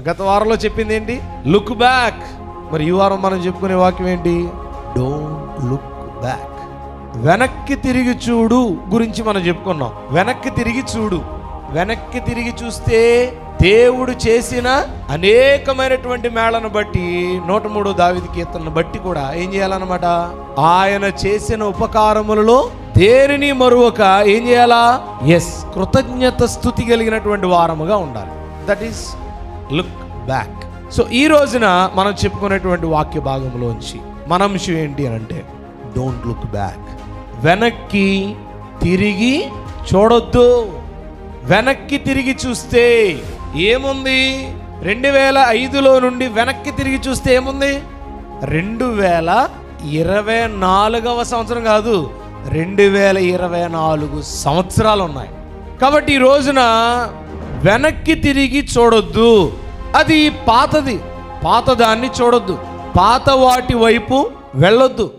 గత వారంలో చెప్పింది ఏంటి? లుక్ బ్యాక్ మరి ఈ వారం మనం చెప్పుకునే వాక్యం ఏంటి? డోంట్ లుక్ బ్యాక్ వెనక్కి తిరిగి చూడు గురించి మనం చెప్పుకున్నాం. వెనక్కి తిరిగి చూడు. వెనక్కి తిరిగి చూస్తే దేవుడు చేసిన అనేకమైనటువంటి మేళను బట్టి నూట మూడో దావిది కీర్తనను బట్టి కూడా ఏం చేయాలన్నమాట? ఆయన చేసిన ఉపకారములలో దేనిని మరువక ఏం చేయాలా? ఎస్ కృతజ్ఞత స్థుతి కలిగినటువంటి వారముగా ఉండాలి. That is look back so ఈ రోజున మనం చెప్పుకునేటువంటి వాక్య భాగంలోంచి మన అంశం ఏంటి అని అంటే డోంట్ లుక్ బ్యాక్ వెనక్కి తిరిగి చూడొద్దు. వెనక్కి తిరిగి చూస్తే ఏముంది? రెండు వేల ఐదులో నుండి వెనక్కి తిరిగి చూస్తే ఏముంది? రెండు వేల ఇరవై నాలుగవ సంవత్సరం కాదు రెండు వేల ఇరవై నాలుగు సంవత్సరాలు ఉన్నాయి. కాబట్టి ఈ రోజున వెనక్కి తిరిగి చూడొద్దు. అది పాతది. పాతదాన్ని చూడొద్దు. పాత వాటి వైపు వెళ్ళొద్దు.